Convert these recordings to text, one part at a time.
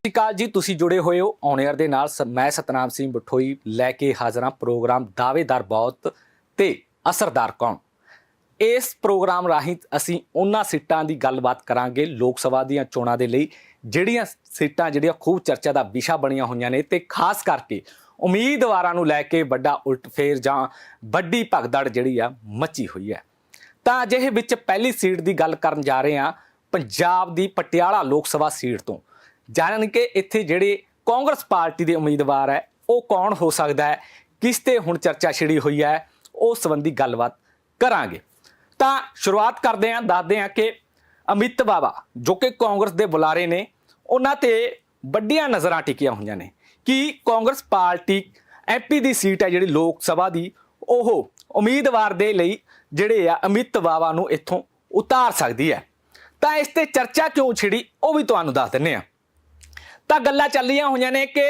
ਸ੍ਰੀ ਅਕਾਲ ਜੀ, ਤੁਸੀਂ ਜੁੜੇ ਹੋਏ ਹੋ ਔਨਏਅਰ ਦੇ ਨਾਲ। ਸ- ਮੈਂ ਸਤਨਾਮ ਸਿੰਘ ਬਠੋਈ ਲੈ ਕੇ ਹਾਜ਼ਰ ਹਾਂ ਪ੍ਰੋਗਰਾਮ ਦਾਅਵੇਦਾਰ ਬਹੁਤ ਤੇ ਅਸਰਦਾਰ ਕੌਣ? ਇਸ ਪ੍ਰੋਗਰਾਮ ਰਾਹੀਂ ਅਸੀਂ ਉਹਨਾਂ ਸੀਟਾਂ ਦੀ ਗੱਲਬਾਤ ਕਰਾਂਗੇ ਲੋਕ ਸਭਾ ਦੀਆਂ ਚੋਣਾਂ ਦੇ ਲਈ, ਜਿਹੜੀਆਂ ਸੀਟਾਂ, ਜਿਹੜੀਆਂ ਖੂਬ ਚਰਚਾ ਦਾ ਵਿਸ਼ਾ ਬਣੀਆਂ ਹੋਈਆਂ ਨੇ ਤੇ ਖਾਸ ਕਰਕੇ ਉਮੀਦਵਾਰਾਂ ਨੂੰ ਲੈ ਕੇ ਵੱਡਾ ਉਲਟਫੇਰ ਜਾਂ ਵੱਡੀ ਭਗਦੜ ਜਿਹੜੀ ਆ, ਮੱਚੀ ਹੋਈ ਹੈ। ਤਾਂ ਅਜਿਹੇ ਵਿੱਚ ਪਹਿਲੀ ਸੀਟ ਦੀ ਗੱਲ ਕਰਨ ਜਾ ਰਹੇ ਹਾਂ, ਪੰਜਾਬ ਦੀ ਪਟਿਆਲਾ ਲੋਕ ਸਭਾ ਸੀਟ ਤੋਂ। ਜਾਣਨ ਕਿ ਇੱਥੇ ਜਿਹੜੇ ਕਾਂਗਰਸ ਪਾਰਟੀ ਦੇ ਉਮੀਦਵਾਰ ਹੈ, ਉਹ ਕੌਣ ਹੋ ਸਕਦਾ ਹੈ, ਕਿਸ ਤੇ ਹੁਣ ਚਰਚਾ ਛਿੜੀ ਹੋਈ ਹੈ ਉਸ ਸੰਬੰਧੀ ਗੱਲਬਾਤ ਕਰਾਂਗੇ। ਤਾਂ ਸ਼ੁਰੂਆਤ ਕਰਦੇ ਹਾਂ, ਦੱਸਦੇ ਹਾਂ ਕਿ ਅਮਿਤ ਬਾਬਾ ਜੋ ਕਿ ਕਾਂਗਰਸ ਦੇ ਬੁਲਾਰੇ ਨੇ, ਉਹਨਾਂ ਤੇ ਵੱਡੀਆਂ ਨਜ਼ਰਾਂ ਟਿਕੀਆਂ ਹੋਈਆਂ ਨੇ ਕਿ ਕਾਂਗਰਸ ਪਾਰਟੀ ਐਮਪੀ ਦੀ ਸੀਟ ਹੈ ਜਿਹੜੀ ਲੋਕ ਸਭਾ ਦੀ, ਉਹ ਉਮੀਦਵਾਰ ਦੇ ਲਈ ਜਿਹੜੇ ਆ ਅਮਿਤ ਬਾਵਾ ਨੂੰ ਇੱਥੋਂ ਉਤਾਰ ਸਕਦੀ ਹੈ। ਤਾਂ ਇਸ ਤੇ ਚਰਚਾ ਕਿਉਂ ਛਿੜੀ, ਉਹ ਵੀ ਤੁਹਾਨੂੰ ਦੱਸ ਦਿੰਨੇ ਆ ਤਾਂ ਗੱਲਾਂ ਚੱਲੀਆਂ ਹੋਈਆਂ ਨੇ ਕਿ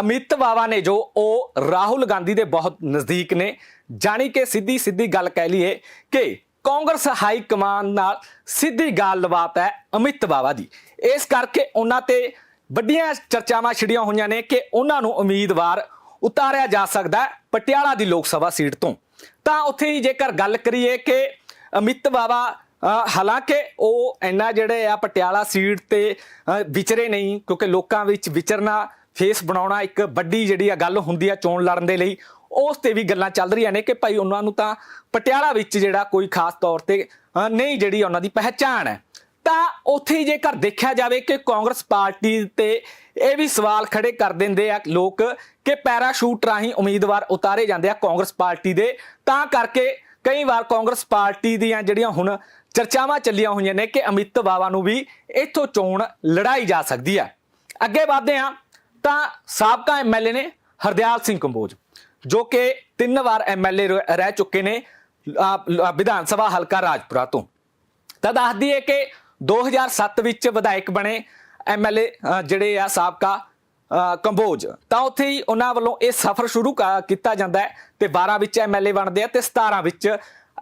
ਅਮਿਤ ਬਾਵਾ ਨੇ ਜੋ ਉਹ ਰਾਹੁਲ ਗਾਂਧੀ ਦੇ ਬਹੁਤ ਨਜ਼ਦੀਕ ਨੇ, ਜਾਣੀ ਕਿ ਸਿੱਧੀ ਸਿੱਧੀ ਗੱਲ ਕਹਿ ਲਈਏ ਕਿ ਕਾਂਗਰਸ ਹਾਈ ਕਮਾਨ ਨਾਲ ਸਿੱਧੀ ਗੱਲਬਾਤ ਹੈ ਅਮਿਤ ਬਾਵਾ ਦੀ। ਇਸ ਕਰਕੇ ਉਹਨਾਂ ਤੇ ਵੱਡੀਆਂ ਚਰਚਾਵਾਂ ਛਿੜੀਆਂ ਹੋਈਆਂ ਨੇ ਕਿ ਉਹਨਾਂ ਨੂੰ ਉਮੀਦਵਾਰ ਉਤਾਰਿਆ ਜਾ ਸਕਦਾ ਪਟਿਆਲਾ ਦੀ ਲੋਕ ਸਭਾ ਸੀਟ ਤੋਂ। ਤਾਂ ਉੱਥੇ ਹੀ ਜੇਕਰ ਗੱਲ ਕਰੀਏ ਕਿ ਅਮਿਤ ਬਾਵਾ ਹਾਲਾਂਕਿ ਉਹ ਇੰਨਾ ਜਿਹੜੇ ਆ ਪਟਿਆਲਾ ਸੀਟ ਤੇ ਵਿਚਰੇ ਨਹੀਂ, ਕਿਉਂਕਿ ਲੋਕਾਂ ਵਿੱਚ ਵਿਚਰਨਾ ਫੇਸ ਬਣਾਉਣਾ ਇੱਕ ਵੱਡੀ ਜਿਹੜੀ ਆ ਗੱਲ ਹੁੰਦੀ ਆ ਚੋਣ ਲੜਨ ਦੇ ਲਈ। ਉਸ ਤੇ ਵੀ ਗੱਲਾਂ ਚੱਲ ਰਹੀਆਂ ਨੇ ਕਿ ਭਾਈ ਉਹਨਾਂ ਨੂੰ ਤਾਂ ਪਟਿਆਲਾ ਵਿੱਚ ਜਿਹੜਾ ਕੋਈ ਖਾਸ ਤੌਰ ਤੇ ਨਹੀਂ ਜਿਹੜੀ ਉਹਨਾਂ ਦੀ ਪਹਿਚਾਣ ਹੈ। ਤਾਂ ਉੱਥੇ ਹੀ ਜੇਕਰ ਦੇਖਿਆ ਜਾਵੇ ਕਿ ਕਾਂਗਰਸ ਪਾਰਟੀ ਤੇ ਇਹ ਵੀ ਸਵਾਲ ਖੜੇ ਕਰ ਦਿੰਦੇ ਆ ਲੋਕ ਕਿ ਪੈਰਾਸ਼ੂਟ ਰਾਹੀਂ ਉਮੀਦਵਾਰ ਉਤਾਰੇ ਜਾਂਦੇ ਆ ਕਾਂਗਰਸ ਪਾਰਟੀ ਦੇ। ਤਾਂ ਕਰਕੇ ਕਈ ਵਾਰ ਕਾਂਗਰਸ ਪਾਰਟੀ ਦੀਆਂ ਜਿਹੜੀਆਂ ਹੁਣ ਚਰਚਾਵਾਂ ਚੱਲੀਆਂ ਹੋਈਆਂ ਨੇ ਕਿ ਅਮਿਤ ਬਾਵਾ ਨੂੰ ਵੀ ਇੱਥੋਂ ਚੋਣ ਲੜਾਈ ਜਾ ਸਕਦੀ ਹੈ। ਅੱਗੇ ਵਧਦੇ ਹਾਂ ਤਾਂ ਸਾਬਕਾ ਐਮਐਲਏ ਨੇ ਹਰਦਿਆਲ ਸਿੰਘ ਕੰਬੋਜ, ਜੋ ਕਿ ਤਿੰਨ ਵਾਰ ਐਮਐਲਏ ਰਹਿ ਚੁੱਕੇ ਨੇ ਵਿਧਾਨ ਸਭਾ ਹਲਕਾ ਰਾਜਪੁਰਾ ਤੋਂ। ਤਾਂ ਦੱਸਦੀ ਹੈ ਕਿ 2007 ਵਿੱਚ ਵਿਧਾਇਕ ਬਣੇ ਐਮਐਲਏ ਜਿਹੜੇ ਆ ਸਾਬਕਾ ਕੰਬੋਜ। ਤਾਂ ਉੱਥੇ ਹੀ ਉਹਨਾਂ ਵੱਲੋਂ ਇਹ ਸਫ਼ਰ ਸ਼ੁਰੂ ਕ- ਕੀਤਾ ਜਾਂਦਾ ਹੈ ਤੇ 12 ਵਿੱਚ ਐਮਐਲਏ ਬਣਦੇ ਆ ਤੇ 17 ਵਿੱਚ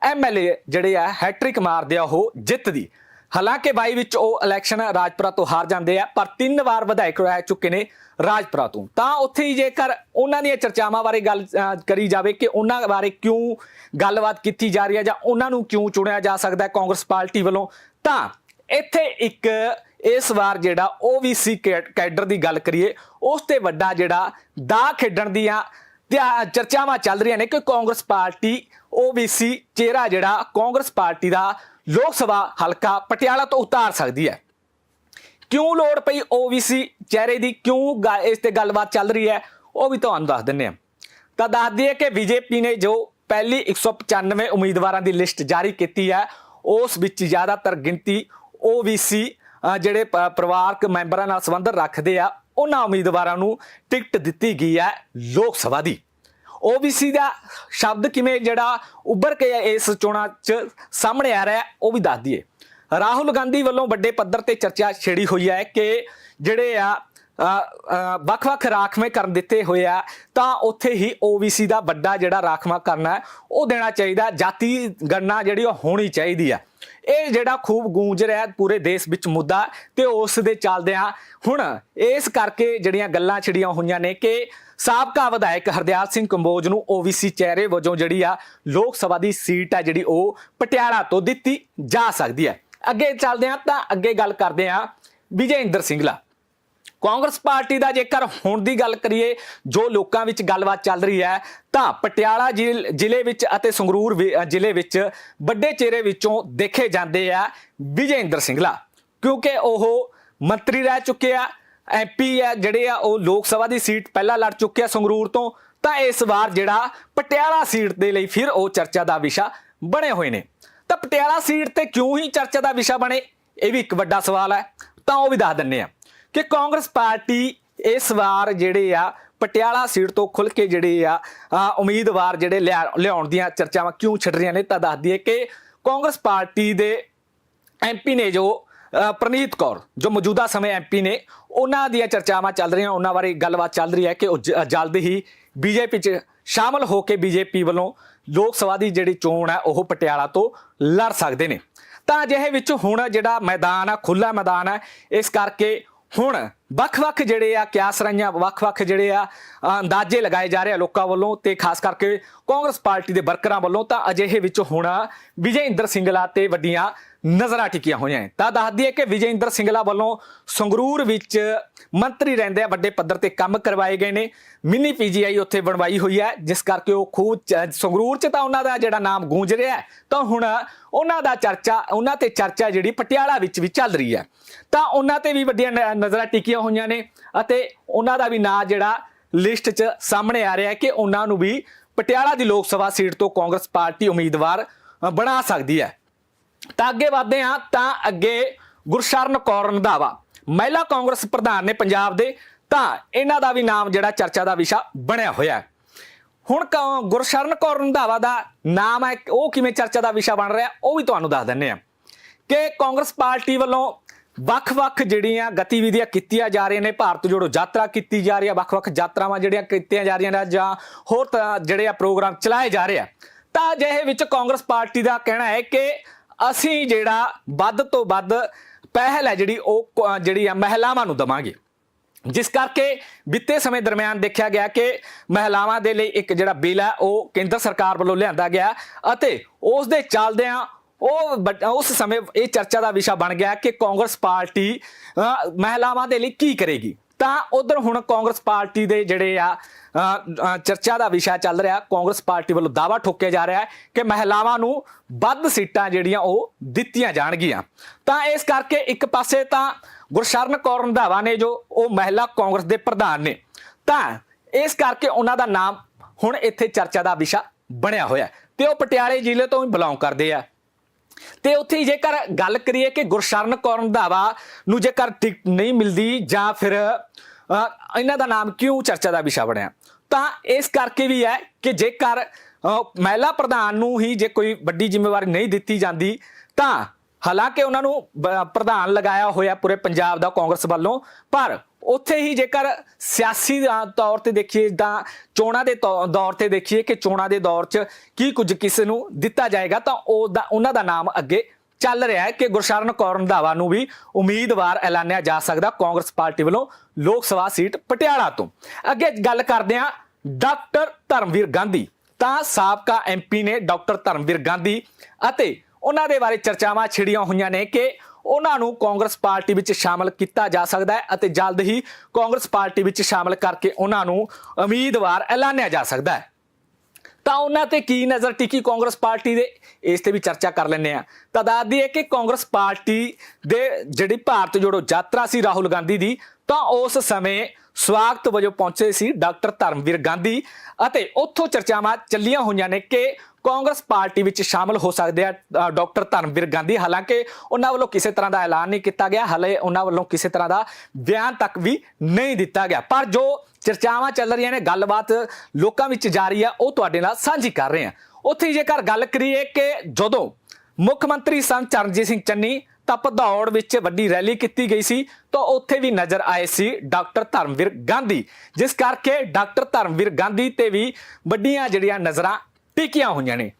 ਐਮਐਲਏ ਜਿਹੜੇ ਆ ਹੈਟ੍ਰਿਕ ਮਾਰਦੇ ਆ ਉਹ ਜਿੱਤਦੀ। ਹਾਲਾਂਕਿ ਬਾਈ ਵਿੱਚ ਉਹ ਇਲੈਕਸ਼ਨ ਰਾਜਪੁਰਾ ਤੋਂ ਹਾਰ ਜਾਂਦੇ ਆ, ਪਰ ਤਿੰਨ ਵਾਰ ਵਿਧਾਇਕ ਰਹਿ ਚੁੱਕੇ ਨੇ ਰਾਜਪੁਰਾ ਤੋਂ। ਤਾਂ ਉੱਥੇ ਹੀ ਜੇਕਰ ਉਹਨਾਂ ਦੀਆਂ ਚਰਚਾਵਾਂ ਬਾਰੇ ਗੱਲ ਕਰੀ ਜਾਵੇ ਕਿ ਉਹਨਾਂ ਬਾਰੇ ਕਿਉਂ ਗੱਲਬਾਤ ਕੀਤੀ ਜਾ ਰਹੀ ਹੈ ਜਾਂ ਉਹਨਾਂ ਨੂੰ ਕਿਉਂ ਚੁਣਿਆ ਜਾ ਸਕਦਾ ਹੈ ਕਾਂਗਰਸ ਪਾਰਟੀ ਵੱਲੋਂ, ਤਾਂ ਇੱਥੇ ਇੱਕ ਇਸ ਵਾਰ ਜਿਹੜਾ OBC ਕੈ- ਕੈਡਰ ਦੀ ਗੱਲ ਕਰੀਏ, ਉਸ ਤੇ ਵੱਡਾ ਜਿਹੜਾ ਦਾ ਖੇਡਣ ਦੀਆਂ ਧਿਆ- ਚਰਚਾਵਾਂ ਚੱਲ ਰਹੀਆਂ ਨੇ ਕਿ ਕਾਂਗਰਸ ਪਾਰਟੀ OBC ਚਿਹਰਾ ਜਿਹੜਾ ਕਾਂਗਰਸ ਪਾਰਟੀ ਦਾ ਲੋਕ ਸਭਾ ਹਲਕਾ ਪਟਿਆਲਾ ਤੋਂ ਉਤਾਰ ਸਕਦੀ ਹੈ। ਕਿਉਂ ਲੋੜ ਪਈ OBC ਚਿਹਰੇ ਦੀ? ਕਿਉਂ ਗਾ- ਇਸ ਤੇ ਗੱਲਬਾਤ ਚੱਲ ਰਹੀ ਹੈ? ਉਹ ਵੀ ਤੁਹਾਨੂੰ ਦੱਸ ਦਿੰਨੇ ਆ ਤਾਂ ਦੱਸ ਦਈਏ ਕਿ ਬੀਜੇਪੀ ਨੇ ਜੋ ਪਹਿਲੀ 195 ਉਮੀਦਵਾਰਾਂ ਦੀ ਲਿਸਟ ਜਾਰੀ ਕੀਤੀ ਹੈ ਉਸ ਵਿੱਚ ਜ਼ਿਆਦਾਤਰ ਗਿਣਤੀ OBC ਅ, ਜਿਹੜੇ ਪਰਿਵਾਰਕ ਮੈਂਬਰਾਂ ਨਾਲ ਸੰਬੰਧ ਰੱਖਦੇ ਆ ਉਹਨਾਂ ਉਮੀਦਵਾਰਾਂ ਨੂੰ ਟਿਕਟ ਦਿੱਤੀ ਗਈ ਹੈ ਲੋਕ ਸਭਾ ਦੀ। OBC ਦਾ ਸ਼ਬਦ ਕਿਵੇਂ ਜਿਹੜਾ ਉੱਭਰ ਕੇ ਇਸ ਚੋਣਾਂ 'ਚ ਸਾਹਮਣੇ ਆ ਰਿਹਾ, ਉਹ ਵੀ ਦੱਸ ਦਈਏ। ਰਾਹੁਲ ਗਾਂਧੀ ਵੱਲੋਂ ਵੱਡੇ ਪੱਧਰ ਤੇ ਚਰਚਾ ਛੇੜੀ ਹੋਈ ਹੈ ਕਿ ਜਿਹੜੇ ਆ ਵੱਖ-ਵੱਖ ਰਾਖਵੇਂ ਕਰਨ ਦਿੱਤੇ ਹੋਏ ਆ, ਤਾਂ ਉੱਥੇ ਹੀ OBC ਦਾ ਵੱਡਾ ਜਿਹੜਾ ਰਾਖਵਾ ਕਰਨਾ ਉਹ ਦੇਣਾ ਚਾਹੀਦਾ, ਜਾਤੀ ਗਣਨਾ ਜਿਹੜੀ ਉਹ ਹੋਣੀ ਚਾਹੀਦੀ ਆ ਇਹ ਜਿਹੜਾ ਖੂਬ ਗੂੰਜ ਰਿਹਾ ਪੂਰੇ ਦੇਸ਼ ਵਿੱਚ ਮੁੱਦਾ ਤੇ ਉਸ ਦੇ ਚੱਲਦਿਆਂ ਹੁਣ ਇਸ ਕਰਕੇ ਜਿਹੜੀਆਂ ਗੱਲਾਂ ਛਿੜੀਆਂ ਹੋਈਆਂ ਨੇ ਕਿ ਸਾਬਕਾ ਵਿਧਾਇਕ ਹਰਦਿਆਲ ਸਿੰਘ ਕੰਬੋਜ ਨੂੰ OBC ਚਿਹਰੇ ਵਜੋਂ ਜਿਹੜੀ ਆ ਲੋਕ ਸਭਾ ਦੀ ਸੀਟ ਆ ਜਿਹੜੀ ਉਹ ਪਟਿਆਲਾ ਤੋਂ ਦਿੱਤੀ ਜਾ ਸਕਦੀ ਹੈ। ਅੱਗੇ ਚੱਲਦੇ ਹਾਂ ਤਾਂ ਅੱਗੇ ਗੱਲ ਕਰਦੇ ਹਾਂ ਵਿਜੇ ਇੰਦਰ ਸਿੰਗਲਾ। ਕਾਂਗਰਸ ਪਾਰਟੀ ਦਾ ਜੇਕਰ ਹੁਣ ਦੀ ਗੱਲ ਕਰੀਏ, ਜੋ ਲੋਕਾਂ ਵਿੱਚ ਗੱਲਬਾਤ ਚੱਲ ਰਹੀ ਹੈ, ਤਾਂ ਪਟਿਆਲਾ ਜ਼ਿਲ- ਜ਼ਿਲ੍ਹੇ ਵਿੱਚ ਅਤੇ ਸੰਗਰੂਰ ਵਿ- ਜ਼ਿਲ੍ਹੇ ਵਿੱਚ ਵੱਡੇ ਚਿਹਰੇ ਵਿੱਚੋਂ ਦੇਖੇ ਜਾਂਦੇ ਆ ਵਿਜੇ ਇੰਦਰ ਸਿੰਗਲਾ। ਕਿਉਂਕਿ ਉਹ ਮੰਤਰੀ ਰਹਿ ਚੁੱਕੇ ਆ ਐਮਪੀ ਆ ਜਿਹੜੇ ਆ, ਉਹ ਲੋਕ ਸਭਾ ਦੀ ਸੀਟ ਪਹਿਲਾਂ ਲੜ ਚੁੱਕੇ ਆ ਸੰਗਰੂਰ ਤੋਂ, ਤਾਂ ਇਸ ਵਾਰ ਜਿਹੜਾ ਪਟਿਆਲਾ ਸੀਟ ਦੇ ਲਈ ਫਿਰ ਉਹ ਚਰਚਾ ਦਾ ਵਿਸ਼ਾ ਬਣੇ ਹੋਏ ਨੇ। ਤਾਂ ਪਟਿਆਲਾ ਸੀਟ ਤੇ ਕਿਉਂ ਹੀ ਚਰਚਾ ਦਾ ਵਿਸ਼ਾ ਬਣੇ? ਇਹ ਵੀ ਇੱਕ ਵੱਡਾ ਸਵਾਲ ਹੈ, ਤਾਂ ਉਹ ਵੀ ਦੱਸ ਦਿੰਨੇ ਆ ਕਿ ਕਾਂਗਰਸ ਪਾਰਟੀ ਇਸ ਵਾਰ ਜਿਹੜੇ ਆ, ਪਟਿਆਲਾ ਸੀਟ ਤੋਂ ਖੁੱਲ ਕੇ ਜਿਹੜੇ ਆ ਉਮੀਦਵਾਰ ਜਿਹੜੇ ਲਿਆ- ਲਿਆਉਣ ਦੀਆਂ ਚਰਚਾਵਾਂ ਕਿਉਂ ਛੱਡ ਰਹੀਆਂ ਨੇ ਤਾਂ ਦੱਸਦੀ ਹੈ ਕਿ ਕਾਂਗਰਸ ਪਾਰਟੀ ਦੇ ਐਮਪੀ ਨੇ ਜੋ ਪ੍ਰਨੀਤ ਕੌਰ, ਜੋ ਮੌਜੂਦਾ ਸਮੇਂ ਐਮਪੀ ਨੇ, ਉਹਨਾਂ ਦੀਆਂ ਚਰਚਾਵਾਂ ਚੱਲ ਰਹੀਆਂ, ਉਹਨਾਂ ਬਾਰੇ ਗੱਲਬਾਤ ਚੱਲ ਰਹੀ ਹੈ ਕਿ ਉਹ ਜ- ਜਲਦ ਹੀ ਬੀਜੇਪੀ 'ਚ ਸ਼ਾਮਲ ਹੋ ਕੇ ਬੀਜੇਪੀ ਵੱਲੋਂ ਲੋਕ ਸਭਾ ਦੀ ਜਿਹੜੀ ਚੋਣ ਹੈ, ਉਹ ਪਟਿਆਲਾ ਤੋਂ ਲੜ ਸਕਦੇ ਨੇ। ਤਾਂ ਅਜਿਹੇ ਵਿੱਚ ਹੁਣ ਜਿਹੜਾ ਮੈਦਾਨ ਆ ਖੁੱਲਾ ਮੈਦਾਨ ਹੈ, ਇਸ ਕਰਕੇ ਹੁਣ ਵੱਖ-ਵੱਖ ਜਿਹੜੇ ਆ ਕਿਆਸ ਰਾਈਆਂ, ਵੱਖ-ਵੱਖ ਜਿਹੜੇ ਆ ਅੰਦਾਜ਼ੇ ਲਗਾਏ ਜਾ ਰਹੇ ਆ ਲੋਕਾਂ ਵੱਲੋਂ ਤੇ ਖਾਸ ਕਰਕੇ ਕਾਂਗਰਸ ਪਾਰਟੀ ਦੇ ਵਰਕਰਾਂ ਵੱਲੋਂ ਤਾਂ ਅਜਿਹੇ ਵਿੱਚ ਹੁਣ ਵਿਜੇ ਇੰਦਰ ਸਿੰਗਲਾ ਤੇ ਵੱਡੀਆਂ ਨਜ਼ਰਾਂ ਟਿਕੀਆਂ ਹੋਈਆਂ ਤਾਂ ਦੱਸ ਦਈਏ ਕਿ ਵਿਜੇ ਇੰਦਰ ਸਿੰਗਲਾ ਵੱਲੋਂ ਸੰਗਰੂਰ ਵਿੱਚ ਮੰਤਰੀ ਰਹਿੰਦੇ ਆ, ਵੱਡੇ ਪੱਧਰ ਤੇ ਕੰਮ ਕਰਵਾਏ ਗਏ ਨੇ। ਮਿੰਨੀ ਪੀਜੀਆਈ ਉੱਥੇ ਬਣਵਾਈ ਹੋਈ ਹੈ, ਜਿਸ ਕਰਕੇ ਉਹ ਖੂਬ ਸੰਗਰੂਰ 'ਚ ਤਾਂ ਉਹਨਾਂ ਦਾ ਜਿਹੜਾ ਨਾਮ ਗੂੰਜ ਰਿਹਾ ਤਾਂ ਹੁਣ ਉਹਨਾਂ ਦਾ ਚਰਚਾ, ਉਹਨਾਂ ਤੇ ਚਰਚਾ ਜਿਹੜੀ ਪਟਿਆਲਾ ਵਿੱਚ ਵੀ ਚੱਲ ਰਹੀ ਹੈ। ਤਾਂ ਉਹਨਾਂ ਤੇ ਵੀ ਵੱਡੀਆਂ ਨ- ਨਜ਼ਰਾਂ ਟਿਕੀਆਂ ਹੋਈਆਂ ਨੇ ਅਤੇ ਉਹਨਾਂ ਦਾ ਵੀ ਨਾਂ ਜਿਹੜਾ ਲਿਸਟ 'ਚ ਸਾਹਮਣੇ ਆ ਰਿਹਾ ਹੈ ਕਿ ਉਹਨਾਂ ਨੂੰ ਵੀ ਪਟਿਆਲਾ ਦੀ ਲੋਕ ਸਭਾ ਸੀਟ ਤੋਂ ਕਾਂਗਰਸ ਪਾਰਟੀ ਉਮੀਦਵਾਰ ਬਣਾ ਸਕਦੀ ਹੈ। ਤਾਂ ਅੱਗੇ ਵਧਦੇ ਹਾਂ, ਤਾਂ ਅੱਗੇ ਗੁਰਸ਼ਰਨ ਕੌਰ ਰੰਧਾਵਾ, ਮਹਿਲਾ ਕਾਂਗਰਸ ਪ੍ਰਧਾਨ ਨੇ ਪੰਜਾਬ ਦੇ, ਤਾਂ ਇਹਨਾਂ ਦਾ ਵੀ ਨਾਮ ਜਿਹੜਾ ਚਰਚਾ ਦਾ ਵਿਸ਼ਾ ਬਣਿਆ ਹੋਇਆ ਹੈ। ਹੁਣ ਕ- ਗੁਰਸ਼ਰਨ ਕੌਰ ਰੰਧਾਵਾ ਦਾ ਨਾਮ ਹੈ, ਉਹ ਕਿਵੇਂ ਚਰਚਾ ਦਾ ਵਿਸ਼ਾ ਬਣ ਰਿਹਾ, ਉਹ ਵੀ ਤੁਹਾਨੂੰ ਦੱਸ ਦਿੰਨੇ ਆ ਕਿ ਕਾਂਗਰਸ ਪਾਰਟੀ ਵੱਲੋਂ ਵੱਖ-ਵੱਖ ਜਿਹੜੀਆਂ ਗਤੀਵਿਧੀਆਂ ਕੀਤੀਆਂ ਜਾ ਰਹੀਆਂ ਨੇ, ਭਾਰਤ ਜੋੜੋ ਯਾਤਰਾ ਕੀਤੀ ਜਾ ਰਹੀ ਹੈ, ਵੱਖ-ਵੱਖ ਯਾਤਰਾਵਾਂ ਜਿਹੜੀਆਂ ਕੀਤੀਆਂ ਜਾ ਰਹੀਆਂ ਨੇ ਜਾਂ ਹੋਰ ਤਰ੍ਹਾਂ ਜਿਹੜੇ ਆ ਪ੍ਰੋਗਰਾਮ ਚਲਾਏ ਜਾ ਰਹੇ ਆ। ਤਾਂ ਅਜਿਹੇ ਵਿੱਚ ਕਾਂਗਰਸ ਪਾਰਟੀ ਦਾ ਕਹਿਣਾ ਹੈ ਕਿ ਅਸੀਂ ਜਿਹੜਾ ਵੱਧ ਤੋਂ ਵੱਧ ਪਹਿਲ ਹੈ ਜਿਹੜੀ ਉਹ ਕ- ਜਿਹੜੀ ਆ ਮਹਿਲਾਵਾਂ ਨੂੰ ਦਵਾਂਗੇ। ਜਿਸ ਕਰਕੇ ਬੀਤੇ ਸਮੇਂ ਦਰਮਿਆਨ ਦੇਖਿਆ ਗਿਆ ਕਿ ਮਹਿਲਾਵਾਂ ਦੇ ਲਈ ਇੱਕ ਜਿਹੜਾ ਬਿੱਲ ਹੈ ਉਹ ਕੇਂਦਰ ਸਰਕਾਰ ਵੱਲੋਂ ਲਿਆਂਦਾ ਗਿਆ ਅਤੇ ਉਸ ਦੇ ਚੱਲਦਿਆਂ ਉਹ ਉਸ ਸਮੇਂ ਇਹ ਚਰਚਾ ਦਾ ਵਿਸ਼ਾ ਬਣ ਗਿਆ ਕਿ ਕਾਂਗਰਸ ਪਾਰਟੀ ਮਹਿਲਾਵਾਂ ਦੇ ਲਈ ਕੀ ਕਰੇਗੀ। ਤਾਂ ਉਧਰ ਹੁਣ ਕਾਂਗਰਸ ਪਾਰਟੀ ਦੇ ਜਿਹੜੇ ਆ ਚਰਚਾ ਦਾ ਵਿਸ਼ਾ ਚੱਲ ਰਿਹਾ, ਕਾਂਗਰਸ ਪਾਰਟੀ ਵੱਲੋਂ ਦਾਵਾ ਠੋਕਿਆ ਜਾ ਰਿਹਾ ਹੈ ਕਿ ਮਹਿਲਾਵਾਂ ਨੂੰ ਵੱਧ ਸੀਟਾਂ ਜਿਹੜੀਆਂ ਉਹ ਦਿੱਤੀਆਂ ਜਾਣਗੀਆਂ। ਤਾਂ ਇਸ ਕਰਕੇ ਇੱਕ ਪਾਸੇ ਤਾਂ ਗੁਰਸ਼ਰਨ ਕੌਰ ਰੰਧਾਵਾ ਨੇ ਜੋ ਉਹ ਮਹਿਲਾ ਕਾਂਗਰਸ ਦੇ ਪ੍ਰਧਾਨ ਨੇ, ਤਾਂ ਇਸ ਕਰਕੇ ਉਹਨਾਂ ਦਾ ਨਾਮ ਹੁਣ ਇੱਥੇ ਚਰਚਾ ਦਾ ਵਿਸ਼ਾ ਬਣਿਆ ਹੋਇਆ ਹੈ। ਤੇ ਉਹ ਪਟਿਆਲੇ ਜ਼ਿਲ੍ਹੇ ਤੋਂ ਹੀ ਬਿਲੋਂਗ ਕਰਦੇ ਆ। ਤੇ ਉੱਥੇ ਜੇਕਰ ਗੱਲ ਕਰੀਏ ਕਿ ਗੁਰਸ਼ਰਨ ਕੌਰ ਰੰਧਾਵਾ ਨੂੰ ਜੇਕਰ ਟਿਕਟ ਨਹੀਂ ਮਿਲਦੀ ਜਾਂ ਫਿਰ ਇਹਨਾਂ ਦਾ ਨਾਮ ਕਿਉਂ ਚਰਚਾ ਦਾ ਵਿਸ਼ਾ ਬਣਿਆ? ਤਾਂ ਇਸ ਕਰਕੇ ਵੀ ਹੈ ਕਿ ਜੇਕਰ ਮਹਿਲਾ ਪ੍ਰਧਾਨ ਨੂੰ ਹੀ ਜੇ ਕੋਈ ਵੱਡੀ ਜ਼ਿੰਮੇਵਾਰੀ ਨਹੀਂ ਦਿੱਤੀ ਜਾਂਦੀ, ਤਾਂ ਹਾਲਾਂਕਿ ਉਹਨਾਂ ਨੂੰ ਪ੍ਰਧਾਨ ਲਗਾਇਆ ਹੋਇਆ ਪੂਰੇ ਪੰਜਾਬ ਦਾ ਕਾਂਗਰਸ ਵੱਲੋਂ, ਪਰ ਉੱਥੇ ਹੀ ਜੇਕਰ ਸਿਆਸੀ ਤੌਰ ਤੇ ਦੇਖੀਏ ਤਾਂ ਚੋਣਾਂ ਦੇ ਤੌ- ਦੌਰ ਤੇ ਦੇਖੀਏ ਕਿ ਚੋਣਾਂ ਦੇ ਦੌਰ 'ਚ ਕੀ ਕੁਝ ਕਿਸੇ ਨੂੰ ਦਿੱਤਾ ਜਾਏਗਾ, ਤਾਂ ਉਹਦਾ ਉਹਨਾਂ ਦਾ ਨਾਮ ਅੱਗੇ ਚੱਲ ਰਿਹਾ ਹੈ ਕਿ ਗੁਰਸ਼ਰਨ ਕੌਰ ਰੰਧਾਵਾ ਨੂੰ ਵੀ ਉਮੀਦਵਾਰ ਐਲਾਨਿਆ ਜਾ ਸਕਦਾ ਕਾਂਗਰਸ ਪਾਰਟੀ ਵੱਲੋਂ ਲੋਕ ਸਭਾ ਸੀਟ ਪਟਿਆਲਾ ਤੋਂ। ਅੱਗੇ ਗੱਲ ਕਰਦੇ ਹਾਂ ਡਾਕਟਰ ਧਰਮਵੀਰ ਗਾਂਧੀ। ਤਾਂ ਸਾਬਕਾ ਐਮਪੀ ਨੇ ਡਾਕਟਰ ਧਰਮਵੀਰ ਗਾਂਧੀ ਅਤੇ ਉਹਨਾਂ ਦੇ ਬਾਰੇ ਚਰਚਾਵਾਂ ਛਿੜੀਆਂ ਹੋਈਆਂ ਨੇ ਕਿ ਉਹਨਾਂ ਨੂੰ ਕਾਂਗਰਸ ਪਾਰਟੀ ਵਿੱਚ ਸ਼ਾਮਲ ਕੀਤਾ ਜਾ ਸਕਦਾ ਹੈ ਅਤੇ ਜਲਦ ਹੀ ਕਾਂਗਰਸ ਪਾਰਟੀ ਵਿੱਚ ਸ਼ਾਮਲ ਕਰਕੇ ਉਹਨਾਂ ਨੂੰ ਉਮੀਦਵਾਰ ਐਲਾਨਿਆ ਜਾ ਸਕਦਾ ਹੈ। ਤਾਂ ਉਹਨਾਂ ਤੇ ਕੀ ਨਜ਼ਰ ਟਿਕੀ ਕਾਂਗਰਸ ਪਾਰਟੀ ਦੇ? ਇਸ ਤੇ ਵੀ ਚਰਚਾ ਕਰ ਲੈਂਦੇ ਆ ਤਾਂ ਦੱਸਦੀ ਹੈ ਕਿ ਕਾਂਗਰਸ ਪਾਰਟੀ ਦੇ ਜਿਹੜੀ ਭਾਰਤ ਜੋੜੋ ਯਾਤਰਾ ਸੀ ਰਾਹੁਲ ਗਾਂਧੀ ਦੀ, ਤਾਂ ਉਸ ਸਮੇਂ ਸਵਾਗਤ ਵਜੋਂ ਪਹੁੰਚੇ ਸੀ ਡਾਕਟਰ ਧਰਮਵੀਰ ਗਾਂਧੀ ਅਤੇ ਉੱਥੋਂ ਚਰਚਾਵਾਂ ਚੱਲੀਆਂ ਹੋਈਆਂ ਨੇ ਕਿ ਕਾਂਗਰਸ ਪਾਰਟੀ ਵਿੱਚ ਸ਼ਾਮਲ ਹੋ ਸਕਦੇ ਆ ਡਾਕਟਰ ਧਰਮਵੀਰ ਗਾਂਧੀ। ਹਾਲਾਂਕਿ ਉਹਨਾਂ ਵੱਲੋਂ ਕਿਸੇ ਤਰ੍ਹਾਂ ਦਾ ਐਲਾਨ ਨਹੀਂ ਕੀਤਾ ਗਿਆ। ਹਾਲੇ ਉਹਨਾਂ ਵੱਲੋਂ ਕਿਸੇ ਤਰ੍ਹਾਂ ਦਾ ਬਿਆਨ ਤੱਕ ਵੀ ਨਹੀਂ ਦਿੱਤਾ ਗਿਆ। ਪਰ ਜੋ ਚਰਚਾਵਾਂ ਚੱਲ ਰਹੀਆਂ ਨੇ, ਗੱਲਬਾਤ ਲੋਕਾਂ ਵਿੱਚ ਜਾਰੀ ਆ, ਉਹ ਤੁਹਾਡੇ ਨਾਲ ਸਾਂਝੀ ਕਰ ਰਹੇ ਆ। ਉੱਥੇ ਜੇਕਰ ਗੱਲ ਕਰੀਏ ਕਿ ਜਦੋਂ ਮੁੱਖ ਮੰਤਰੀ ਸਨ ਚਰਨਜੀਤ ਸਿੰਘ ਚੰਨੀ ਤਾਂ ਭਦੌੜ ਵਿੱਚ ਵੱਡੀ ਰੈਲੀ ਕੀਤੀ ਗਈ ਸੀ, ਤਾਂ ਉੱਥੇ ਵੀ ਨਜ਼ਰ ਆਏ ਸੀ ਡਾਕਟਰ ਧਰਮਵੀਰ ਗਾਂਧੀ। ਜਿਸ ਕਰਕੇ ਡਾਕਟਰ ਧਰਮਵੀਰ ਗਾਂਧੀ ਤੇ ਵੀ ਵੱਡੀਆਂ ਜਿਹੜੀਆਂ ਨਜ਼ਰਾਂ ਟਿਕੀਆਂ ਹੋਈਆਂ ਨੇ।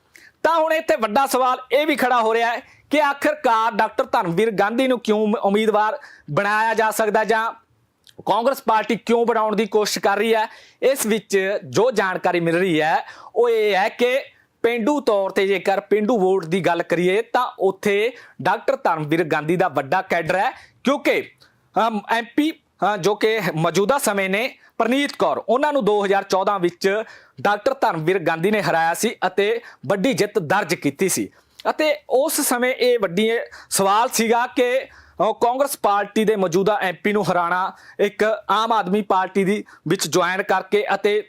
ਤਾਂ ਹੁਣ ਇੱਥੇ ਵੱਡਾ ਸਵਾਲ ਇਹ ਵੀ ਖੜਾ ਹੋ ਰਿਹਾ ਹੈ ਕਿ ਆਖਰਕਾਰ ਡਾਕਟਰ ਧਰਮਵੀਰ ਗਾਂਧੀ ਨੂੰ ਕਿਉਂ ਉਮੀਦਵਾਰ ਬਣਾਇਆ ਜਾ ਸਕਦਾ ਜਾਂ ਕਾਂਗਰਸ ਪਾਰਟੀ ਕਿਉਂ ਬਣਾਉਣ ਦੀ ਕੋਸ਼ਿਸ਼ ਕਰ ਰਹੀ ਹੈ? ਇਸ ਵਿੱਚ ਜੋ ਜਾਣਕਾਰੀ ਮਿਲ ਰਹੀ ਹੈ, ਉਹ ਇਹ ਹੈ ਕਿ ਪਿੰਡੂ ਤੌਰ ਤੇ ਜੇਕਰ ਪਿੰਡੂ ਵੋਟ ਦੀ ਗੱਲ ਕਰੀਏ, ਤਾਂ ਉੱਥੇ ਡਾਕਟਰ ਧਰਮਵੀਰ ਗਾਂਧੀ ਦਾ ਵੱਡਾ ਕੈਡਰ ਹੈ ਕਿਉਂਕਿ ਐਮਪੀ ਜੋ ਕਿ ਮੌਜੂਦਾ ਸਮੇਂ ਨੇ ਪ੍ਰਨੀਤ ਕੌਰ। ਉਹਨਾਂ ਨੂੰ 2014 ਵਿੱਚ ਡਾਕਟਰ ਧਰਮਵੀਰ ਗਾਂਧੀ ਨੇ ਹਰਾਇਆ ਸੀ ਅਤੇ ਵੱਡੀ ਜਿੱਤ ਦਰਜ ਕੀਤੀ ਸੀ। ਅਤੇ ਉਸ ਸਮੇਂ ਇਹ ਵੱਡੀ ਸਵਾਲ ਸੀਗਾ ਕਿ ਕਾਂਗਰਸ ਪਾਰਟੀ ਦੇ ਮੌਜੂਦਾ ਐਮਪੀ ਨੂੰ ਹਰਾਣਾ ਇੱਕ ਆਮ ਆਦਮੀ ਪਾਰਟੀ ਦੀ ਵਿੱਚ ਜੁਆਇਨ ਕਰਕੇ ਅਤੇ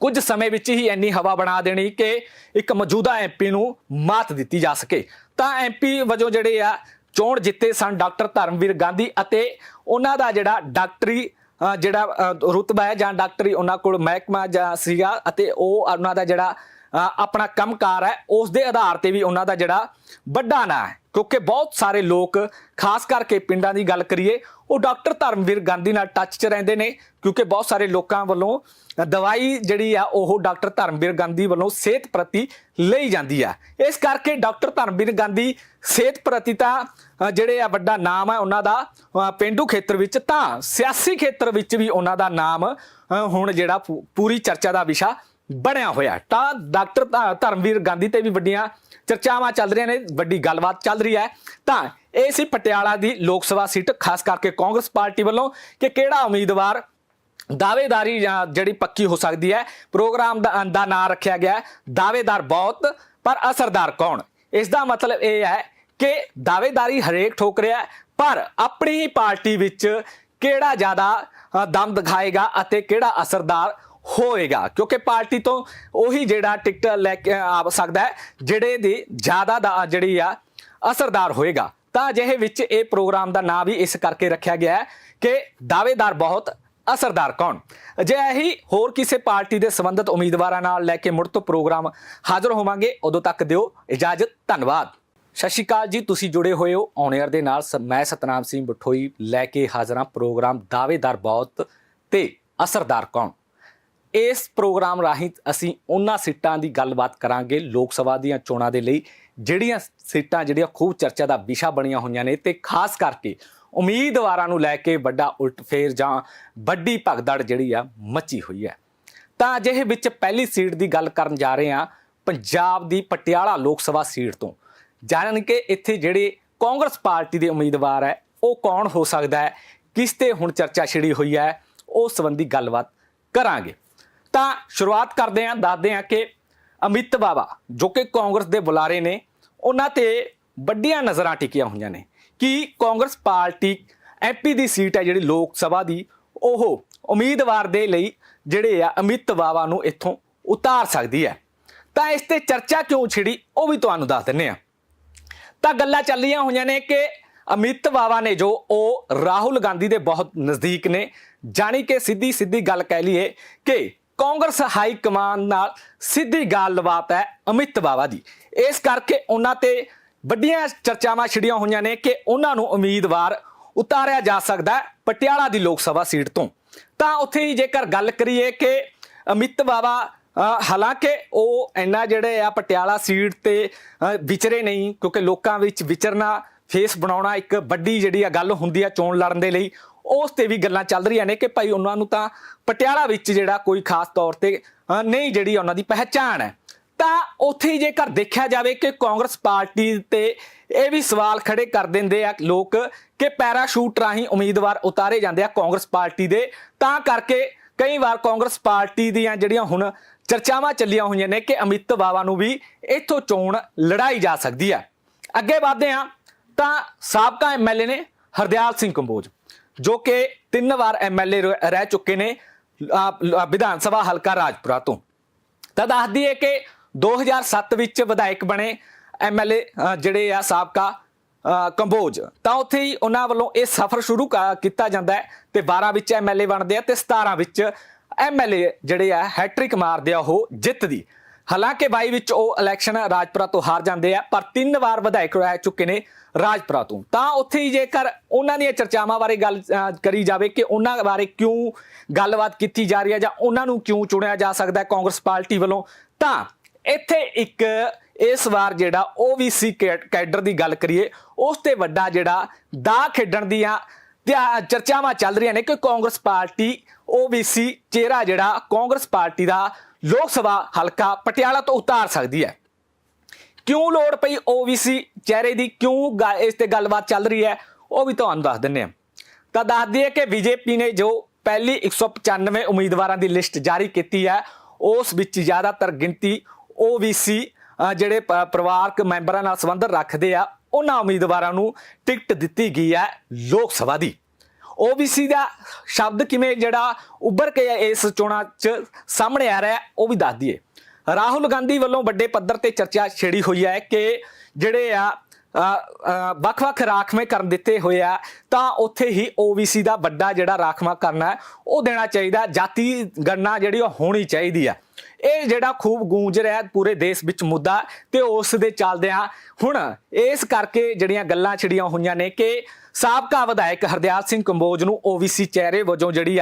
ਕੁਝ ਸਮੇਂ ਵਿੱਚ ਹੀ ਇੰਨੀ ਹਵਾ ਬਣਾ ਦੇਣੀ ਕਿ ਇੱਕ ਮੌਜੂਦਾ ਐਮਪੀ ਨੂੰ ਮਾਤ ਦਿੱਤੀ ਜਾ ਸਕੇ। ਤਾਂ ਐਮਪੀ ਵਜੋਂ ਜਿਹੜੇ ਆ ਚੋਣ ਜਿੱਤੇ ਸਨ ਡਾਕਟਰ ਧਰਮਵੀਰ ਗਾਂਧੀ ਅਤੇ ਉਹਨਾਂ ਦਾ ਜਿਹੜਾ ਡਾਕਟਰੀ ਅਹ ਜਿਹੜਾ ਅਹ ਰੁਤਬਾ ਹੈ ਜਾਂ ਡਾਕਟਰੀ ਉਹਨਾਂ ਕੋਲ ਮਹਿਕਮਾ ਜਾਂ ਸੀਗਾ ਅਤੇ ਉਹ ਉਹਨਾਂ ਦਾ ਜਿਹੜਾ ਅਹ ਆਪਣਾ ਕੰਮਕਾਰ ਹੈ, ਉਸ ਦੇ ਆਧਾਰ ਤੇ ਵੀ ਉਹਨਾਂ ਦਾ ਜਿਹੜਾ ਵੱਡਾ ਨਾਂ ਹੈ। ਕਿਉਂਕਿ ਬਹੁਤ ਸਾਰੇ ਲੋਕ, ਖਾਸ ਕਰਕੇ ਪਿੰਡਾਂ ਦੀ ਗੱਲ ਕਰੀਏ ਉਹ ਡਾਕਟਰ ਧਰਮਵੀਰ ਗਾਂਧੀ ਨਾਲ ਟੱਚ 'ਚ ਰਹਿੰਦੇ ਨੇ ਕਿਉਂਕਿ ਬਹੁਤ ਸਾਰੇ ਲੋਕਾਂ ਵੱਲੋਂ ਦਵਾਈ ਜਿਹੜੀ ਆ ਉਹ ਡਾਕਟਰ ਧਰਮਵੀਰ ਗਾਂਧੀ ਵੱਲੋਂ ਸਿਹਤ ਪ੍ਰਤੀ ਲਈ ਜਾਂਦੀ ਆ। ਇਸ ਕਰਕੇ ਡਾਕਟਰ ਧਰਮਵੀਰ ਗਾਂਧੀ ਸਿਹਤ ਪ੍ਰਤੀ ਤਾਂ ਜਿਹੜੇ ਆ ਵੱਡਾ ਨਾਮ ਹੈ ਉਹਨਾਂ ਦਾ ਅ, ਪੇਂਡੂ ਖੇਤਰ ਵਿੱਚ ਤਾਂ ਸਿਆਸੀ ਖੇਤਰ ਵਿੱਚ ਵੀ ਉਹਨਾਂ ਦਾ ਨਾਮ ਹੁਣ ਜਿਹੜਾ ਪੂ- ਪੂਰੀ ਚਰਚਾ ਦਾ ਵਿਸ਼ਾ ਬਣਿਆ ਹੋਇਆ ਤਾਂ ਡਾਕਟਰ ਧਰਮਵੀਰ ਗਾਂਧੀ ਤੇ ਵੀ ਵੱਡੀਆਂ ਚਰਚਾਵਾਂ ਚੱਲ ਰਹੀਆਂ ਨੇ ਵੱਡੀ ਗੱਲਬਾਤ ਚੱਲ ਰਹੀ ਹੈ। ਤਾਂ ਇਹ ਸੀ ਪਟਿਆਲਾ ਦੀ ਲੋਕ ਸਭਾ ਸੀਟ ਖਾਸ ਕਰਕੇ ਕਾਂਗਰਸ ਪਾਰਟੀ ਵੱਲੋਂ ਕਿ ਕਿਹੜਾ ਉਮੀਦਵਾਰ ਦਾਅਵੇਦਾਰੀ ਜਿਹੜੀ ਪੱਕੀ ਹੋ ਸਕਦੀ ਹੈ ਪ੍ਰੋਗਰਾਮ ਦਾ ਨਾਂ ਰੱਖਿਆ ਗਿਆ ਹੈ, ਦਾਅਵੇਦਾਰ ਬਹੁਤ ਪਰ ਅਸਰਦਾਰ ਕੌਣ? ਇਸ ਦਾ ਮਤਲਬ ਇਹ ਹੈ ਕਿ ਦਾਅਵੇਦਾਰੀ ਹਰੇਕ ਠੋਕ ਰਿਹਾ ਪਰ ਆਪਣੀ ਹੀ ਪਾਰਟੀ ਵਿੱਚ ਕਿਹੜਾ ਜ਼ਿਆਦਾ ਦਮ ਦਿਖਾਏਗਾ ਅਤੇ ਕਿਹੜਾ ਅਸਰਦਾਰ ਹੋਏਗਾ। ਕਿਉਂਕਿ ਪਾਰਟੀ ਤੋਂ ਉਹੀ ਜਿਹੜਾ ਟਿਕਟ ਲੈ ਕੇ ਆ ਸਕਦਾ ਹੈ, ਜਿਹੜੇ ਦੀ ਜ਼ਿਆਦਾ ਦਾ ਜਿਹੜੀ ਆ, ਅਸਰਦਾਰ ਹੋਏਗਾ। ਤਾਂ ਅਜਿਹੇ ਵਿੱਚ ਇਹ ਪ੍ਰੋਗਰਾਮ ਦਾ ਨਾਂ ਵੀ ਇਸ ਕਰਕੇ ਰੱਖਿਆ ਗਿਆ ਹੈ ਕਿ ਦਾਅਵੇਦਾਰ ਬਹੁਤ, ਅਸਰਦਾਰ ਕੌਣ। ਜੇ ਇਹੀ ਹੋਰ ਕਿਸੇ ਪਾਰਟੀ ਦੇ ਸੰਬੰਧਿਤ ਉਮੀਦਵਾਰਾਂ ਨਾਲ ਲੈ ਕੇ ਮੁੜ ਤੋਂ ਪ੍ਰੋਗਰਾਮ ਹਾਜ਼ਰ ਹੋਵਾਂਗੇ, ਉਦੋਂ ਤੱਕ ਦਿਓ ਇਜਾਜ਼ਤ, ਧੰਨਵਾਦ। ਸਤਿ ਸ਼੍ਰੀ ਅਕਾਲ ਜੀ, ਤੁਸੀਂ ਜੁੜੇ ਹੋਏ ਹੋ ਔਨ 에ਅਰ ਦੇ ਨਾਲ। ਸ- ਮੈਂ ਸਤਨਾਮ ਸਿੰਘ ਬਠੋਈ ਲੈ ਕੇ ਹਾਜ਼ਰ ਹਾਂ ਪ੍ਰੋਗਰਾਮ ਦਾਅਵੇਦਾਰ ਬਹੁਤ ਤੇ ਅਸਰਦਾਰ ਕੌਣ। ਇਸ ਪ੍ਰੋਗਰਾਮ ਰਾਹੀਂ ਅਸੀਂ ਉਹਨਾਂ ਸੀਟਾਂ ਦੀ ਗੱਲਬਾਤ ਕਰਾਂਗੇ ਲੋਕ ਸਭਾ ਦੀਆਂ ਚੋਣਾਂ ਦੇ ਲਈ। ਜਿਹੜੀਆਂ ਸੀਟਾਂ, ਜਿਹੜੀਆਂ ਖੂਬ ਚਰਚਾ ਦਾ ਵਿਸ਼ਾ ਬਣੀਆਂ ਹੋਈਆਂ ਨੇ ਤੇ ਖਾਸ ਕਰਕੇ ਉਮੀਦਵਾਰਾਂ ਨੂੰ ਲੈ ਕੇ ਵੱਡਾ ਉਲਟਫੇਰ ਜਾਂ ਵੱਡੀ ਭਗਦੜ ਜਿਹੜੀ ਆ, ਮੱਚੀ ਹੋਈ ਹੈ। ਤਾਂ ਅਜਿਹੇ ਵਿੱਚ ਪਹਿਲੀ ਸੀਟ ਦੀ ਗੱਲ ਕਰਨ ਜਾ ਰਹੇ ਹਾਂ, ਪੰਜਾਬ ਦੀ ਪਟਿਆਲਾ ਲੋਕ ਸਭਾ ਸੀਟ ਤੋਂ। ਜਾਣਨ ਕਿ ਇੱਥੇ ਜਿਹੜੇ ਕਾਂਗਰਸ ਪਾਰਟੀ ਦੇ ਉਮੀਦਵਾਰ ਹੈ, ਉਹ ਕੌਣ ਹੋ ਸਕਦਾ ਹੈ, ਕਿਸ ਤੇ ਹੁਣ ਚਰਚਾ ਛਿੜੀ ਹੋਈ ਹੈ ਉਸ ਸੰਬੰਧੀ ਗੱਲਬਾਤ ਕਰਾਂਗੇ। ਤਾਂ ਸ਼ੁਰੂਆਤ ਕਰਦੇ ਹਾਂ, ਦੱਸਦੇ ਹਾਂ ਕਿ ਅਮਿਤ ਬਾਵਾ, ਜੋ ਕਿ ਕਾਂਗਰਸ ਦੇ ਬੁਲਾਰੇ ਨੇ, ਉਹਨਾਂ ਤੇ ਵੱਡੀਆਂ ਨਜ਼ਰਾਂ ਟਿਕੀਆਂ ਹੋਈਆਂ ਨੇ ਕਿ ਕਾਂਗਰਸ ਪਾਰਟੀ ਐਮਪੀ ਦੀ ਸੀਟ ਹੈ ਜਿਹੜੀ ਲੋਕ ਸਭਾ ਦੀ, ਉਹ ਉਮੀਦਵਾਰ ਦੇ ਲਈ ਜਿਹੜੇ ਆ ਅਮਿਤ ਬਾਵਾ ਨੂੰ ਇੱਥੋਂ ਉਤਾਰ ਸਕਦੀ ਹੈ। ਤਾਂ ਇਸ ਤੇ ਚਰਚਾ ਕਿਉਂ ਛਿੜੀ, ਉਹ ਵੀ ਤੁਹਾਨੂੰ ਦੱਸ ਦਿੰਨੇ ਆ ਤਾਂ ਗੱਲਾਂ ਚੱਲੀਆਂ ਹੋਈਆਂ ਨੇ ਕਿ ਅਮਿਤ ਬਾਵਾ ਨੇ ਜੋ ਉਹ ਰਾਹੁਲ ਗਾਂਧੀ ਦੇ ਬਹੁਤ ਨਜ਼ਦੀਕ ਨੇ, ਜਾਣੀ ਕਿ ਸਿੱਧੀ ਸਿੱਧੀ ਗੱਲ ਕਹਿ ਲਈਏ ਕਿ ਕਾਂਗਰਸ ਹਾਈ ਕਮਾਨ ਨਾਲ ਸਿੱਧੀ ਗੱਲਬਾਤ ਹੈ ਅਮਿਤ ਬਾਵਾ ਦੀ। ਇਸ ਕਰਕੇ ਉਹਨਾਂ ਤੇ ਵੱਡੀਆਂ ਚਰਚਾਵਾਂ ਛਿੜੀਆਂ ਹੋਈਆਂ ਨੇ ਕਿ ਉਹਨਾਂ ਨੂੰ ਉਮੀਦਵਾਰ ਉਤਾਰਿਆ ਜਾ ਸਕਦਾ ਹੈ ਪਟਿਆਲਾ ਦੀ ਲੋਕ ਸਭਾ ਸੀਟ ਤੋਂ। ਤਾਂ ਉੱਥੇ ਹੀ ਜੇਕਰ ਗੱਲ ਕਰੀਏ ਕਿ ਅਮਿਤ ਬਾਵਾ ਹਾਲਾਂਕਿ ਉਹ ਇੰਨਾ ਜਿਹੜੇ ਆ ਪਟਿਆਲਾ ਸੀਟ ਤੇ ਵਿਚਰੇ ਨਹੀਂ, ਕਿਉਂਕਿ ਲੋਕਾਂ ਵਿੱਚ ਵਿਚਰਨਾ, ਫੇਸ ਬਣਾਉਣਾ ਇੱਕ ਵੱਡੀ ਜਿਹੜੀ ਆ ਗੱਲ ਹੁੰਦੀ ਆ ਚੋਣ ਲੜਨ ਦੇ ਲਈ। ਉਸ ਤੇ ਵੀ ਗੱਲਾਂ ਚੱਲ ਰਹੀਆਂ ਨੇ ਕਿ ਭਾਈ ਉਹਨਾਂ ਨੂੰ ਤਾਂ ਪਟਿਆਲਾ ਵਿੱਚ ਜਿਹੜਾ ਕੋਈ ਖਾਸ ਤੌਰ ਤੇ ਨਹੀਂ ਜਿਹੜੀ ਉਹਨਾਂ ਦੀ ਪਹਿਚਾਣ ਹੈ। ਤਾਂ ਉੱਥੇ ਹੀ ਜੇਕਰ ਦੇਖਿਆ ਜਾਵੇ ਕਿ ਕਾਂਗਰਸ ਪਾਰਟੀ ਤੇ ਇਹ ਵੀ ਸਵਾਲ ਖੜੇ ਕਰ ਦਿੰਦੇ ਆ ਲੋਕ ਕਿ ਪੈਰਾਸ਼ੂਟ ਰਾਹੀਂ ਉਮੀਦਵਾਰ ਉਤਾਰੇ ਜਾਂਦੇ ਆ ਕਾਂਗਰਸ ਪਾਰਟੀ ਦੇ। ਤਾਂ ਕਰਕੇ ਕਈ ਵਾਰ ਕਾਂਗਰਸ ਪਾਰਟੀ ਦੀਆਂ ਜਿਹੜੀਆਂ ਹੁਣ ਚਰਚਾਵਾਂ ਚੱਲੀਆਂ ਹੋਈਆਂ ਨੇ ਕਿ ਅਮਿਤ ਬਾਵਾ ਨੂੰ ਵੀ ਇੱਥੋਂ ਚੋਣ ਲੜਾਈ ਜਾ ਸਕਦੀ ਹੈ ਅੱਗੇ ਵਧਦੇ ਹਾਂ ਤਾਂ ਸਾਬਕਾ ਐਮਐਲਏ ਨੇ ਹਰਦਿਆਲ ਸਿੰਘ ਕੰਬੋਜ। ਜੋ ਕਿ ਤਿੰਨ ਵਾਰ ਐਮਐਲਏ ਰਹਿ ਚੁੱਕੇ ਨੇ ਵਿਧਾਨ ਸਭਾ ਹਲਕਾ ਰਾਜਪੁਰਾ ਤੋਂ। ਤਾਂ ਦੱਸਦੀ ਹੈ ਕਿ 2007 ਵਿੱਚ ਵਿਧਾਇਕ ਬਣੇ ਐਮਐਲਏ ਜਿਹੜੇ ਆ ਸਾਬਕਾ ਕੰਬੋਜ। ਤਾਂ ਉੱਥੇ ਹੀ ਉਹਨਾਂ ਵੱਲੋਂ ਇਹ ਸਫ਼ਰ ਸ਼ੁਰੂ ਕ- ਕੀਤਾ ਜਾਂਦਾ ਹੈ ਤੇ 12 ਵਿੱਚ ਐਮਐਲਏ ਬਣਦੇ ਆ ਤੇ 17 ਵਿੱਚ ਐਮਐਲਏ ਜਿਹੜੇ ਆ, ਹੈਟ੍ਰਿਕ ਮਾਰਦੇ ਆ ਉਹ ਜਿੱਤਦੀ। ਹਾਲਾਂਕਿ ਬਾਈ ਵਿੱਚ ਉਹ ਇਲੈਕਸ਼ਨ ਰਾਜਪੁਰਾ ਤੋਂ ਹਾਰ ਜਾਂਦੇ ਆ, ਪਰ ਤਿੰਨ ਵਾਰ ਵਿਧਾਇਕ ਰਹਿ ਚੁੱਕੇ ਨੇ ਰਾਜਪੁਰਾ ਤੋਂ। ਤਾਂ ਉੱਥੇ ਹੀ ਜੇਕਰ ਉਹਨਾਂ ਦੀਆਂ ਚਰਚਾਵਾਂ ਬਾਰੇ ਗੱਲ ਕਰੀ ਜਾਵੇ ਕਿ ਉਹਨਾਂ ਬਾਰੇ ਕਿਉਂ ਗੱਲਬਾਤ ਕੀਤੀ ਜਾ ਰਹੀ ਹੈ ਜਾਂ ਉਹਨਾਂ ਨੂੰ ਕਿਉਂ ਚੁਣਿਆ ਜਾ ਸਕਦਾ ਹੈ ਕਾਂਗਰਸ ਪਾਰਟੀ ਵੱਲੋਂ, ਤਾਂ ਇੱਥੇ ਇੱਕ ਇਸ ਵਾਰ ਜਿਹੜਾ OBC ਕੈ- ਕੈਡਰ ਦੀ ਗੱਲ ਕਰੀਏ, ਉਸ ਤੇ ਵੱਡਾ ਜਿਹੜਾ ਦਾ ਖੇਡਣ ਦੀਆਂ ਧਿਆ- ਚਰਚਾਵਾਂ ਚੱਲ ਰਹੀਆਂ ਨੇ ਕਿ ਕਾਂਗਰਸ ਪਾਰਟੀ OBC ਚਿਹਰਾ ਜਿਹੜਾ ਕਾਂਗਰਸ ਪਾਰਟੀ ਦਾ ਲੋਕ ਸਭਾ ਹਲਕਾ ਪਟਿਆਲਾ ਤੋਂ ਉਤਾਰ ਸਕਦੀ ਹੈ। ਕਿਉਂ ਲੋੜ ਪਈ OBC ਚਿਹਰੇ ਦੀ? ਕਿਉਂ ਗਾ- ਇਸ ਤੇ ਗੱਲਬਾਤ ਚੱਲ ਰਹੀ ਹੈ? ਉਹ ਵੀ ਤੁਹਾਨੂੰ ਦੱਸ ਦਿੰਨੇ ਆ ਤਾਂ ਦੱਸ ਦਈਏ ਕਿ ਬੀਜੇਪੀ ਨੇ ਜੋ ਪਹਿਲੀ 195 ਉਮੀਦਵਾਰਾਂ ਦੀ ਲਿਸਟ ਜਾਰੀ ਕੀਤੀ ਹੈ ਉਸ ਵਿੱਚ ਜ਼ਿਆਦਾਤਰ ਗਿਣਤੀ OBC ਅ, ਜਿਹੜੇ ਪ- ਪਰਿਵਾਰਕ ਮੈਂਬਰਾਂ ਨਾਲ ਸੰਬੰਧ ਰੱਖਦੇ ਆ ਉਹਨਾਂ ਉਮੀਦਵਾਰਾਂ ਨੂੰ ਟਿਕਟ ਦਿੱਤੀ ਗਈ ਹੈ ਲੋਕ ਸਭਾ ਦੀ। OBC ਦਾ ਸ਼ਬਦ ਕਿਵੇਂ ਜਿਹੜਾ ਉੱਭਰ ਕੇ ਇਸ ਚੋਣਾਂ 'ਚ ਸਾਹਮਣੇ ਆ ਰਿਹਾ ਉਹ ਵੀ ਦੱਸ ਦਈਏ। ਰਾਹੁਲ ਗਾਂਧੀ ਵੱਲੋਂ ਵੱਡੇ ਪੱਧਰ ਤੇ ਚਰਚਾ ਛੇੜੀ ਹੋਈ ਹੈ ਕਿ ਜਿਹੜੇ ਆ ਵੱਖ-ਵੱਖ ਰਾਖਵੇਂ ਕਰਨ ਦਿੱਤੇ ਹੋਏ ਆ, ਤਾਂ ਉੱਥੇ ਹੀ OBC ਦਾ ਵੱਡਾ ਜਿਹੜਾ ਰਾਖਵਾ ਕਰਨਾ ਉਹ ਦੇਣਾ ਚਾਹੀਦਾ, ਜਾਤੀ ਗਣਨਾ ਜਿਹੜੀ ਉਹ ਹੋਣੀ ਚਾਹੀਦੀ ਆ। ਇਹ ਜਿਹੜਾ ਖੂਬ ਗੂੰਜ ਰਿਹਾ ਪੂਰੇ ਦੇਸ਼ ਵਿੱਚ ਮੁੱਦਾ, ਤੇ ਉਸ ਦੇ ਚੱਲਦਿਆਂ ਹੁਣ ਇਸ ਕਰਕੇ ਜਿਹੜੀਆਂ ਗੱਲਾਂ ਛਿੜੀਆਂ ਹੋਈਆਂ ਨੇ ਕਿ ਸਾਬਕਾ ਵਿਧਾਇਕ ਹਰਦਿਆਲ ਸਿੰਘ ਕੰਬੋਜ ਨੂੰ OBC ਚਿਹਰੇ ਵਜੋਂ ਜਿਹੜੀ